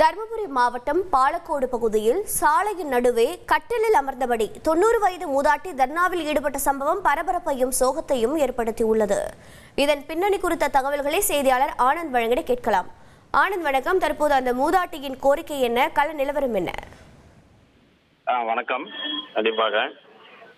தருமபுரி மாவட்டம் பாலக்கோடு பகுதியில் சாலையின் நடுவே கட்டிலில் அமர்ந்தபடி தொண்ணூறு வயது மூதாட்டி தர்ணாவில் ஈடுபட்ட சம்பவம் பரபரப்பையும் சோகத்தையும் ஏற்படுத்தியுள்ளது. இதன் பின்னணி குறித்த தகவல்களை செய்தியாளர் ஆனந்த் வழங்கிட கேட்கலாம். ஆனந்த் வணக்கம். தற்போது அந்த மூதாட்டியின் கோரிக்கை என்ன? கள நிலவரம் என்ன? வணக்கம். கண்டிப்பாக.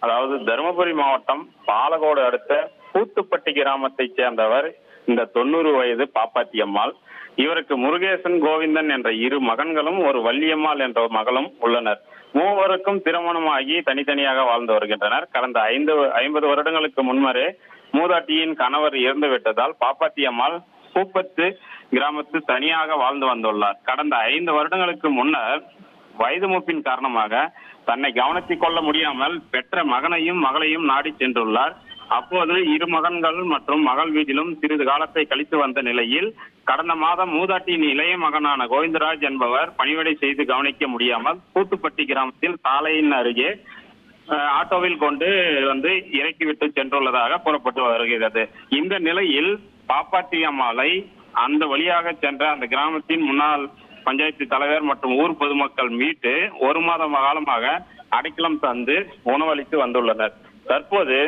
அதாவது தருமபுரி மாவட்டம் பாலக்கோடு அடுத்த பூத்துப்பட்டி கிராமத்தைச் சேர்ந்தவர் இந்த தொண்ணூறு வயது பாப்பாத்தி அம்மாள். இவருக்கு முருகேசன் கோவிந்தன் என்ற இரு மகன்களும் ஒரு வள்ளியம்மாள் என்ற ஒரு மகளும் உள்ளனர். மூவருக்கும் திருமணமாகி தனித்தனியாக வாழ்ந்து வருகின்றனர். கடந்த ஐந்து ஐம்பது வருடங்களுக்கு முன்வரே மூதாட்டியின் கணவர் இறந்து விட்டதால் பாப்பாத்தி அம்மாள் பூப்பத்து கிராமத்து தனியாக வாழ்ந்து வந்துள்ளார். கடந்த ஐந்து வருடங்களுக்கு முன்னர் வயது மூப்பின் காரணமாக தன்னை கவனித்துக் கொள்ள முடியாமல் பெற்ற மகனையும் மகளையும் நாடி சென்றுள்ளார். அப்போது இரு மகன்கள் மற்றும் மகள் வீட்டிலும் சிறிது காலத்தை கழித்து வந்த நிலையில் கடந்த மாதம் மூதாட்டியின் இளைய மகனான கோவிந்தராஜ் என்பவர் பணிவிடை செய்து கவனிக்க முடியாமல் கூட்டுப்பட்டி கிராமத்தில் சாலையின் அருகே ஆட்டோவில் கொண்டு வந்து இறக்கிவிட்டு சென்றுள்ளதாக கூறப்பட்டு வருகிறது. இந்த நிலையில் பாப்பாத்தி அம்மாளை அந்த வழியாக சென்ற அந்த கிராமத்தின் முன்னாள் பஞ்சாயத்து தலைவர் மற்றும் ஊர் பொதுமக்கள் மீட்டு ஒரு மாதம் காலமாக அடைக்கலம் தந்து உணவளித்து வந்துள்ளனர். தற்போது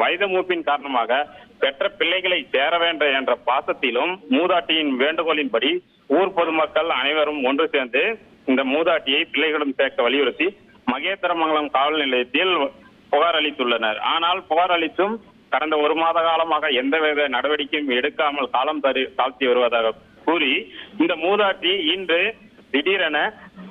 வயது மூப்பின் காரணமாக பெற்ற பிள்ளைகளை சேர வேண்டும் என்ற பாசத்திலும் மூதாட்டியின் வேண்டுகோளின்படி ஊர் பொதுமக்கள் அனைவரும் ஒன்று சேர்ந்து இந்த மூதாட்டியை பிள்ளைகளும் சேர்க்க வலியுறுத்தி மகேந்திரமங்கலம் காவல் நிலையத்தில் புகார் அளித்துள்ளனர். ஆனால் புகார் அளித்தும் கடந்த ஒரு மாத காலமாக எந்தவித நடவடிக்கையும் எடுக்காமல் காலம் தரு தாழ்த்தி வருவதாக கூறி இந்த மூதாட்டி இன்று திடீரென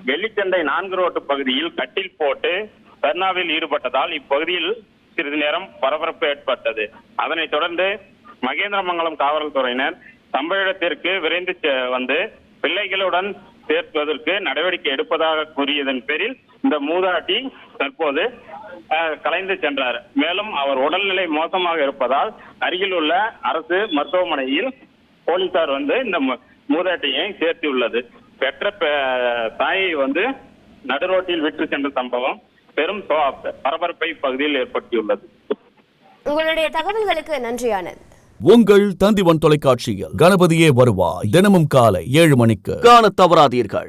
வெள்ளிச்சந்தை நான்கு ரோட்டு பகுதியில் கட்டில் போட்டு தர்ணாவில் ஈடுபட்டதால் இப்பகுதியில் சிறிது நேரம் பரபரப்பு ஏற்பட்டது. அதனைத் தொடர்ந்து மகேந்திரமங்கலம் காவல்துறையினர் சம்பவ இடத்திற்கு விரைந்து செ- வந்து பிள்ளைகளுடன் சேர்ப்பதற்கு நடவடிக்கை எடுப்பதாக கூறியதன் பேரில் இந்த மூதாட்டி தற்போது கலைந்து சென்றார். மேலும் அவர் உடல்நிலை மோசமாக இருப்பதால் அருகில் உள்ள அரசு மருத்துவமனையில் போலீசார் வந்து இந்த மூதாட்டியை மூதாட்டியை சேர்த்துள்ளது. பெற்ற பெ- தாயை வந்து நடுரோட்டில் விட்டு சென்ற சம்பவம் பெரும் பரபரப்பை பகுதியில் ஏற்படுத்தியுள்ளது. உங்களுடைய தகவல்களுக்கு நன்றி ஆனந்த். உங்கள் தந்திவன் தொலைக்காட்சியில் கணபதியே வருவாய். தினமும் காலை ஏழு மணிக்கு காணத் தவறாதீர்கள்.